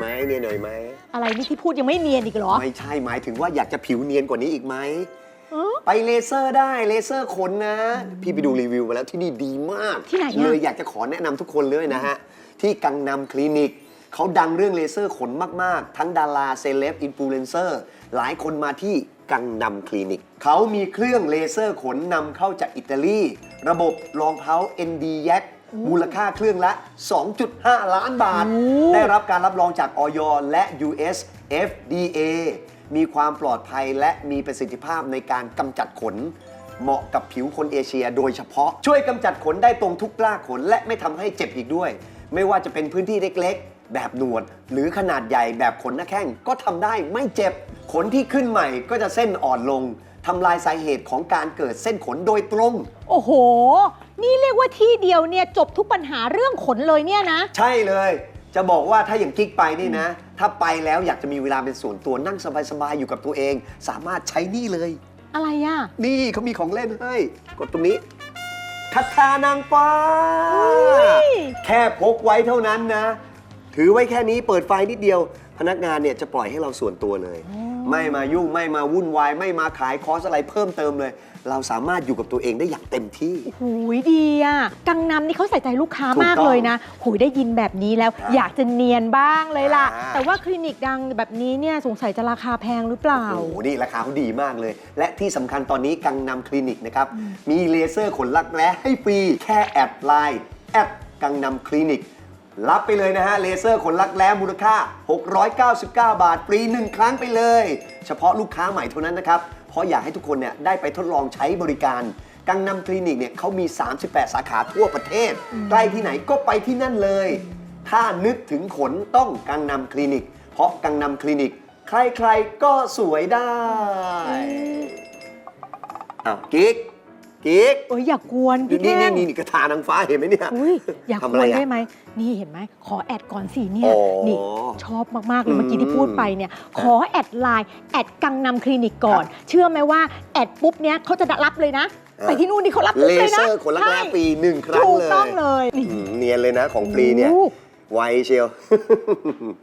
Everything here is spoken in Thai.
ไหมเนียนหน่อยไหมอะไรนี่ที่พูดยังไม่เนียนอีกเหรอ ไม่ใช่หมายถึงว่าอยากจะผิวเนียนกว่านี้อีกไหมเออ ไปเลเซอร์ได้เลเซอร์ขนนะ พี่ไปดูรีวิวมาแล้วที่นี่ดีมาก ที่ไหนอะ เลยอยากจะขอแนะนำทุกคนเลยนะฮะ ที่กังนำคลินิก เขาดังเรื่องเลเซอร์ขนมาก ๆ ทั้งดาราเซเลบอินฟลูเอนเซอร์หลายคนมาที่กังนำคลินิก เขามีเครื่องเลเซอร์ขนนำเข้าจากอิตาลี ระบบรองเท้า ND y a c มูลค่าเครื่องละ 2.5 ล้านบาทโอ้ได้รับการรับรองจากออยและ US FDA มีความปลอดภัยและมีประสิทธิภาพในการกำจัดขน เหมาะกับผิวคนเอเชียโดยเฉพาะ ช่วยกำจัดขนได้ตรงทุกกล้าขน และไม่ทำให้เจ็บอีกด้วย ไม่ว่าจะเป็นพื้นที่เล็กๆ แบบหนวด หรือขนาดใหญ่แบบขนหน้าแข้งก็ทำได้ไม่เจ็บ ขนที่ขึ้นใหม่ก็จะเส้นอ่อนลงทำลายสาเหตุของการเกิดเส้นขนโดยตรง โอ้โห นี่เรียกว่าที่เดียวเนี่ยจบทุกปัญหาเรื่องขนเลยเนี่ยนะ ใช่เลย จะบอกว่าถ้าอย่างกิ๊กไปนี่นะ ถ้าไปแล้วอยากจะมีเวลาเป็นส่วนตัวนั่งสบายๆอยู่กับตัวเอง สามารถใช้นี่เลย อะไรอะนี่เขามีของเล่นให้กดตรงนี้คาถานางฟ้า อุ๊ยแค่พกไว้เท่านั้นนะ ถือไว้แค่นี้เปิดไฟนิดเดียว พนักงานเนี่ยจะปล่อยให้เราส่วนตัวเลย ไม่มายุ่งไม่มาวุ่นวาย ไม่มาขายคอร์สอะไรเพิ่มเติมเลย เราสามารถอยู่กับตัวเองได้อย่างเต็มที่ หูยดีอะ กังนำนี่เขาใส่ใจลูกค้าถูกต้องมากเลยนะหูยได้ยินแบบนี้แล้ว ครับอยากจะเนียนบ้างเลยล่ะ อ่า แต่ว่าคลินิกดังแบบนี้เนี่ยสงสัยจะราคาแพงหรือเปล่า โอ้โหนี่ราคาเขาดีมากเลย และที่สำคัญตอนนี้กังนำคลินิกนะครับ มีเลเซอร์ขนลักแร้ให้ฟรี แค่แอดไลน์แอดกังนำคลินิก รับไปเลยนะฮะเลเซอร์ขนลักแร้มูลค่า 699 บาท ฟรี 1 ครั้งไปเลย เฉพาะลูกค้าใหม่เท่านั้นนะครับ เพราะอยากให้ทุกคนเนี่ยได้ไปทดลองใช้บริการ กังนำคลินิกเนี่ยเขามี 38 สาขาทั่วประเทศ ใกล้ที่ไหนก็ไปที่นั่นเลย ถ้านึกถึงขนต้องกังนำคลินิก เพราะกังนำคลินิก ใครๆก็สวยได้อ้าวกิ๊ก กิ๊กเอ้ยอย่ากวนพี่นี่แท่นี่งนี่กระทานางฟ้าเห็นไหมเนี่ย อุ้ยอยากทำกอะวไรนอะได้ไหม นี่เห็นไหม ขอแอดก่อนสิเนี่อ๋ยอนี่ชอบมากๆเลยเมื่อกี้ที่พูดไปเนี่ย ขอแอดไลน์แอดกังนำคลินิกก่อน เชื่อไหมว่าแอดปุ๊บเนี้ยเขาจะรับเลยนะ อะ ไปที่นู่นนี่เขารับปุ๊เลบเลยนะเซอร์ขนลักแร้ใช่ฟรีหนึ่งครั้งถูกเลยต้องเลยอืมเนียนเลยนะของฟรีเนี่ย โอ้ ไวเชียว